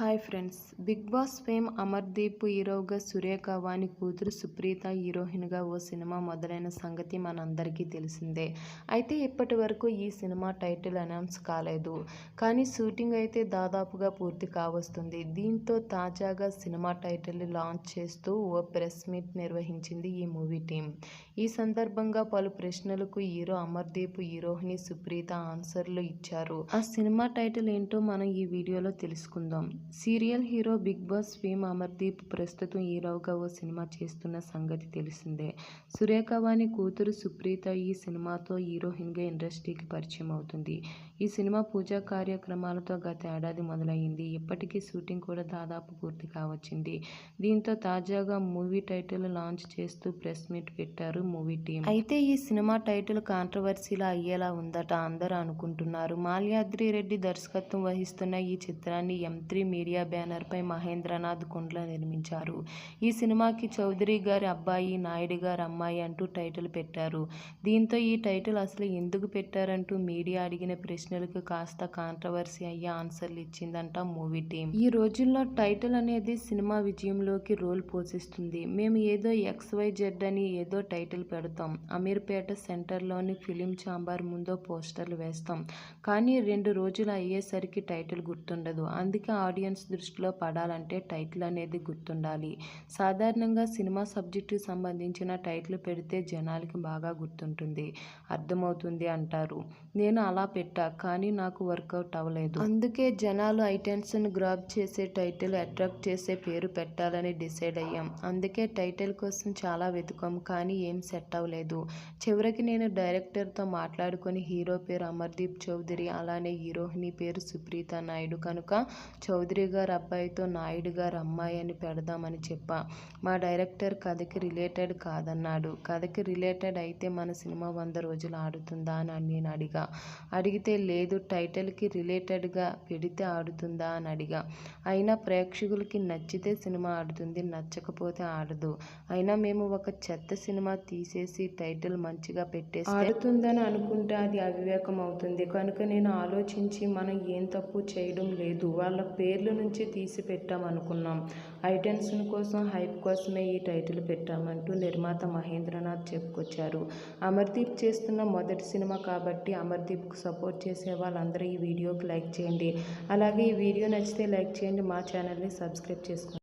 Hi friends. Big boss fame Amardeep హీరోగా సురేఖ వాణి కూతురు సుప్రీత హీరోయిన్గా ఓ సినిమా మొదలైన సంగతి మనందరికీ తెలిసిందే. అయితే ఇప్పటి వరకు ఈ సినిమా టైటిల్ అనౌన్స్ కాలేదు. కానీ షూటింగ్ అయితే దాదాపుగా పూర్తి కావస్తుంది. దీంతో తాజాగా సినిమా టైటిల్ లాంచ్ చేస్తూ ఓ ప్రెస్ మీట్ నిర్వహించింది ఈ మూవీ టీం. ఈ సందర్భంగా పలు ప్రశ్నలకు హీరో అమర్దీప్ హీరోహిని సుప్రీత ఆన్సర్లు ఇచ్చారు. ఆ సినిమా టైటిల్ ఏంటో మనం ఈ వీడియోలో తెలుసుకుందాం. Serial hero big boss fame Amardeep ప్రస్తుతం హీరోగా ఓ సినిమా చేస్తున్న సంగతి తెలిసిందే. సురేఖ వాణి కూతురు సుప్రీత ఈ సినిమాతో హీరోయిన్గా ఇండస్ట్రీకి పరిచయం అవుతుంది. ఈ సినిమా పూజా కార్యక్రమాలతో గత ఏడాది మొదలైంది ఇప్పటికీ షూటింగ్ కూడా దాదాపు పూర్తి కావచ్చింది. దీంతో తాజాగా మూవీ టైటిల్ లాంచ్ చేస్తూ ప్రెస్ మీట్ పెట్టారు మూవీ టీం. అయితే ఈ సినిమా టైటిల్ కాంట్రవర్సీలా అయ్యేలా ఉందట అందరూ అనుకుంటున్నారు. మాల్యాద్రి రెడ్డి దర్శకత్వం వహిస్తున్న ఈ చిత్రాన్ని ఎం త్రీ మీడియా బ్యానర్పై మహేంద్రనాథ్ కుండ్ల నిర్మించారు. ఈ సినిమాకి చౌదరి గారి అబ్బాయి నాయుడు గారి అమ్మాయి అంటూ టైటిల్ పెట్టారు. దీంతో ఈ టైటిల్ అసలు ఎందుకు పెట్టారంటూ మీడియా అడిగిన ప్రశ్నలకు కాస్త కాంట్రవర్సీ అయ్యే ఆన్సర్లు ఇచ్చిందంట మూవీ టీం. ఈ రోజుల్లో టైటిల్ అనేది సినిమా విజయంలోకి రోల్ పోషిస్తుంది. మేము ఏదో ఎక్స్ వై జెడ్ అని ఏదో టైటిల్ పెడతాం. అమీర్పేట సెంటర్లోని ఫిలిం ఛాంబర్ ముందో పోస్టర్లు వేస్తాం. కానీ రెండు రోజులు అయ్యేసరికి టైటిల్ గుర్తుండదు. అందుకే ఆడియన్స్ దృష్టిలో పడాలంటే టైటిల్ అనేది గుర్తుండాలి. సాధారణంగా సినిమా సబ్జెక్టుకి సంబంధించిన టైటిల్ పెడితే జనాలకి బాగా గుర్తుంటుంది. అర్థమవుతుంది అంటారు. నేను అలా పెట్టా కానీ నాకు వర్కౌట్ అవ్వలేదు. అందుకే జనాలు ఐటెన్స్ను గ్రాప్ చేసే టైటిల్ అట్రాక్ట్ చేసే పేరు పెట్టాలని డిసైడ్ అయ్యాం. అందుకే టైటిల్ కోసం చాలా వెతుకాం కానీ ఏం సెట్ అవ్వలేదు. చివరికి నేను డైరెక్టర్తో మాట్లాడుకొని హీరో పేరు అమర్దీప్ చౌదరి అలానే హీరోయిని పేరు సుప్రీత నాయుడు కనుక చౌదరి గారు అబ్బాయితో నాయుడు గారు అమ్మాయి అని పెడదామని చెప్పా. మా డైరెక్టర్ కథకి రిలేటెడ్ కాదన్నాడు. కథకి రిలేటెడ్ అయితే మన సినిమా వంద రోజులు ఆడుతుందా అని నేను అడిగా. అడిగితే లేదు టైటిల్కి రిలేటెడ్గా పెడితే ఆడుతుందా అని అడిగా. అయినా ప్రేక్షకులకి నచ్చితే సినిమా ఆడుతుంది నచ్చకపోతే ఆడదు. అయినా మేము ఒక చెత్త సినిమా తీసేసి టైటిల్ మంచిగా పెట్టేసి ఆడుతుందని అనుకుంటే అది అవివేకం అవుతుంది కనుక నేను ఆలోచించి మనం ఏం తప్పు చేయడం లేదు. వాళ్ళ పేర్లు నుంచి తీసి పెట్టామనుకున్నాం ఐటెన్స్ కోసం హైప్ కోసమే ఈ టైటిల్ పెట్టామంటూ నిర్మాత మహేంద్రనాథ్ చెప్పుకొచ్చారు. అమర్దీప్ చేస్తున్న మొదటి సినిమా కాబట్టి అమర్దీప్కు సపోర్ట్ చేసే వాళ్ళందరూ ఈ వీడియోకి లైక్ చేయండి. అలాగే ఈ వీడియో నచ్చితే లైక్ చేయండి. మా ఛానల్ని సబ్స్క్రైబ్ చేసుకోండి.